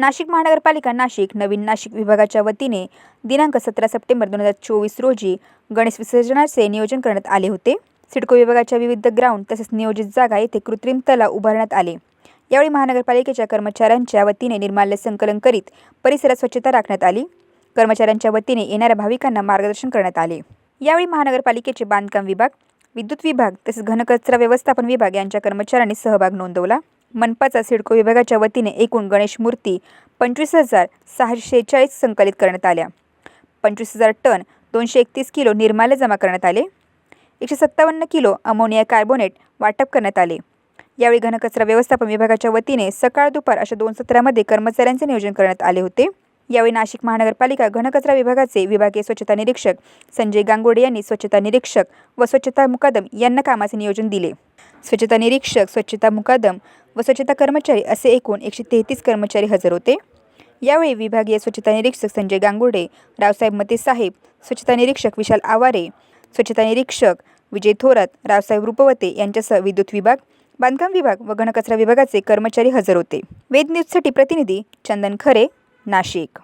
नाशिक महानगरपालिका नाशिक नवीन नाशिक विभागाच्या वतीने दिनांक सतरा सप्टेंबर दोन हजार चोवीस रोजी गणेश विसर्जनाचे नियोजन करण्यात आले होते. सिडको विभागाच्या विविध ग्राउंड तसेच नियोजित जागा येथे कृत्रिम तलाव उभारण्यात आले. यावेळी महानगरपालिकेच्या कर्मचाऱ्यांच्या वतीने निर्माल्य संकलन करीत परिसरात स्वच्छता राखण्यात आली. कर्मचाऱ्यांच्या वतीने येणाऱ्या भाविकांना मार्गदर्शन करण्यात आले. यावेळी महानगरपालिकेचे बांधकाम विभाग विद्युत विभाग तसेच घनकचरा व्यवस्थापन विभाग यांच्या कर्मचाऱ्यांनी सहभाग नोंदवला. मनपाचा सिडको विभागाच्या वतीने एकूण गणेश मूर्ती पंचवीस हजार सहाशे शेहेचाळीस संकलित करण्यात आल्या. पंचवीस हजार टन दोनशे एकतीस किलो निर्माल्य जमा करण्यात आले. एकशे सत्तावन्न किलो अमोनिया कार्बोनेट वाटप करण्यात आले. यावेळी घनकचरा व्यवस्थापन विभागाच्या वतीने सकाळ दुपार अशा दोन सत्रामध्ये कर्मचाऱ्यांचे नियोजन करण्यात आले होते. यावेळी नाशिक महानगरपालिका घनकचरा विभागाचे विभागीय स्वच्छता निरीक्षक संजय गांगोडे यांनी स्वच्छता निरीक्षक व स्वच्छता मुकादम यांना कामाचे नियोजन दिले. स्वच्छता निरीक्षक स्वच्छता मुकादम व स्वच्छता कर्मचारी असे एकूण एकशे तेहतीस कर्मचारी हजर होते. यावेळी विभागीय स्वच्छता निरीक्षक संजय गांगुडे रावसाहेब मते साहेब स्वच्छता निरीक्षक विशाल आवारे स्वच्छता निरीक्षक विजय थोरात रावसाहेब रुपवते यांच्यासह विद्युत विभाग बांधकाम विभाग व घनकचरा विभागाचे कर्मचारी हजर होते. वेद न्यूजसाठी प्रतिनिधी चंदन खरे नाशिक.